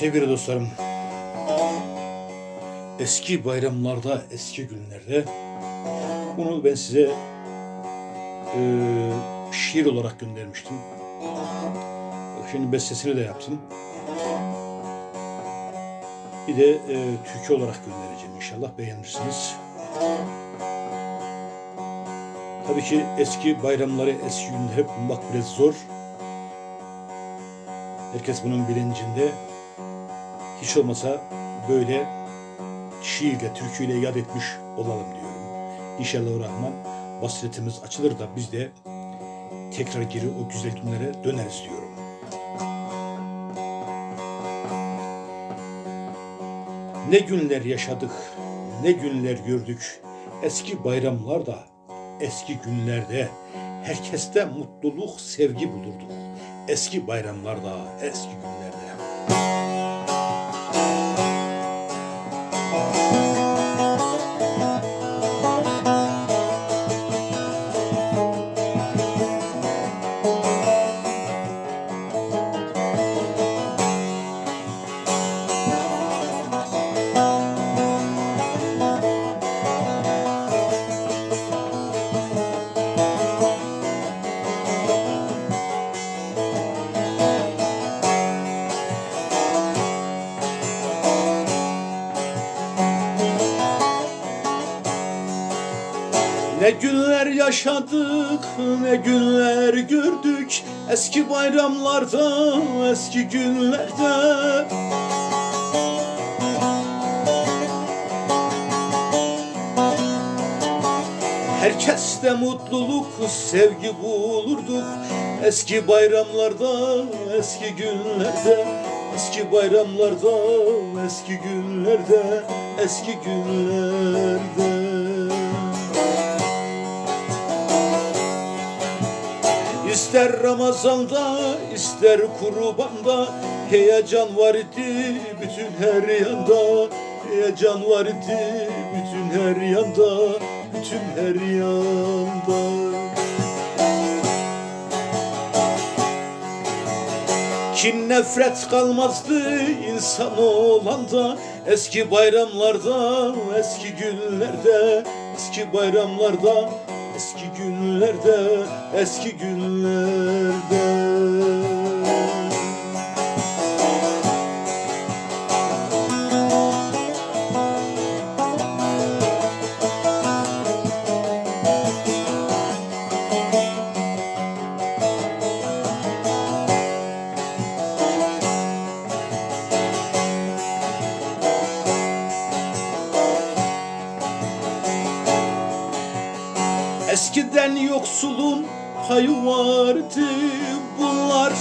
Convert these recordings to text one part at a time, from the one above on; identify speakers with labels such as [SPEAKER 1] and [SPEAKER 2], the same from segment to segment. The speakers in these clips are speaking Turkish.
[SPEAKER 1] Sevgili dostlarım, eski bayramlarda, eski günlerde bunu ben size e, şiir olarak göndermiştim. Şimdi bestesini de yaptım. Bir de e, türkü olarak göndereceğim inşallah beğenirsiniz. Tabii ki eski bayramları, eski günleri bulmak biraz zor. Herkes bunun bilincinde. Hiç olmasa böyle şiirle, türküyle yad etmiş olalım diyorum. İnşallah Rahman basiretimiz açılır da biz de tekrar geri o güzel günlere döneriz diyorum. Ne günler yaşadık, ne günler gördük. Eski bayramlarda, eski günlerde herkeste mutluluk, sevgi bulurduk. Eski bayramlarda, eski günlerde. Ne günler yaşadık, ne günler gördük. Eski bayramlarda, eski günlerde. Herkeste mutluluk, sevgi bulurduk. Eski bayramlarda, eski günlerde. Eski bayramlarda, eski günlerde. Eski günlerde İster Ramazan'da, ister kurbanda Heyecan var idi bütün her yanda. Heyecan var idi bütün her yanda Bütün her yanda. Kin nefret kalmazdı insan olanda Eski bayramlarda, eski günlerde Eski bayramlarda, eski günlerde Eski günlerde Eskiden yoksulun payı vardı bunlar.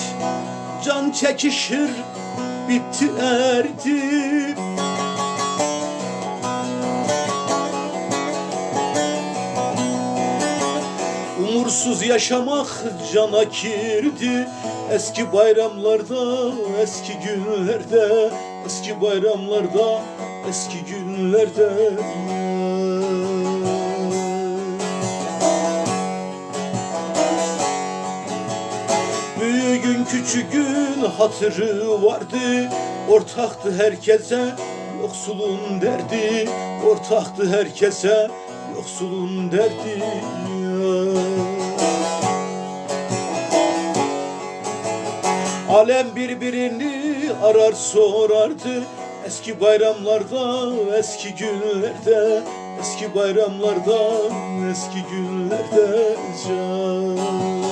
[SPEAKER 1] Can çekişir bitti erdi. Umursuz yaşamak cana girdi. Eski bayramlarda, eski günlerde Eski bayramlarda, eski günlerde küçüğün hatırı vardı. Ortaktı herkese yoksulun derdi. Ortaktı herkese yoksulun derdi. Alem birbirini arar sorardı. Eski bayramlarda, eski günlerde. Eski bayramlarda, eski günlerde can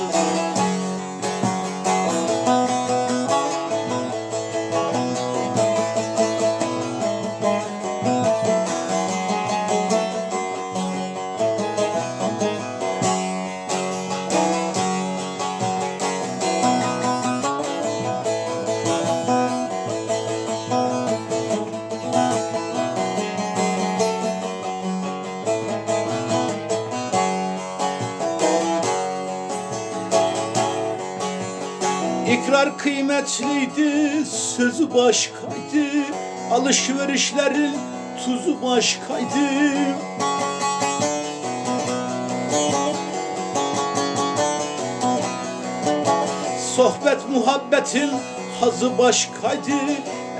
[SPEAKER 1] İkrar kıymetliydi, sözü başkaydı Alışverişlerin tuzu başkaydı. Sohbet muhabbetin hazı başkaydı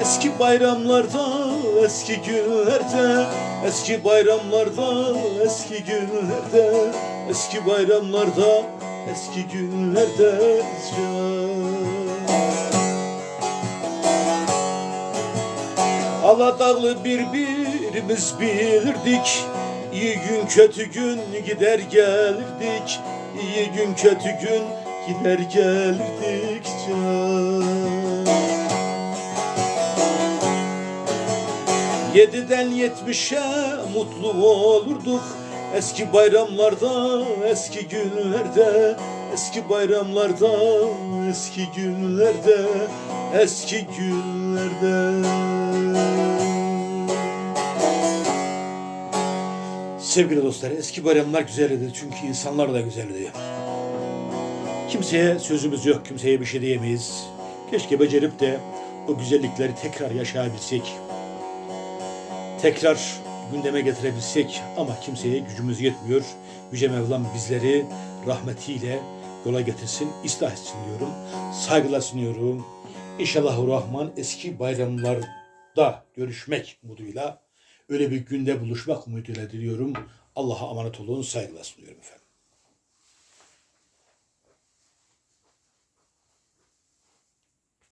[SPEAKER 1] Eski bayramlarda, eski günlerde Eski bayramlarda, eski günlerde Eski bayramlarda, eski günlerde Aladağlı birbirimiz bilirdik İyi gün kötü gün gider gelirdik. İyi gün kötü gün gider gelirdik. Can Yediden yetmişe mutlu olurduk. Eski bayramlarda, eski günlerde Eski bayramlarda, eski günlerde Eski günlerde Sevgili dostlar, eski bayramlar güzeldi çünkü insanlar da güzeldi. Kimseye sözümüz yok, kimseye bir şey diyemeyiz. Keşke becerip de o güzellikleri tekrar yaşayabilsek. Tekrar gündeme getirebilsek ama kimseye gücümüz yetmiyor. Yüce Mevlam bizleri rahmetiyle yola getirsin, ıslah etsin diyorum. Saygılar sunuyorum. İnşallah Rahman eski bayramlarda görüşmek umuduyla öyle bir günde buluşmak umuduyla diliyorum. Allah'a emanet olun, saygılar sunuyorum efendim.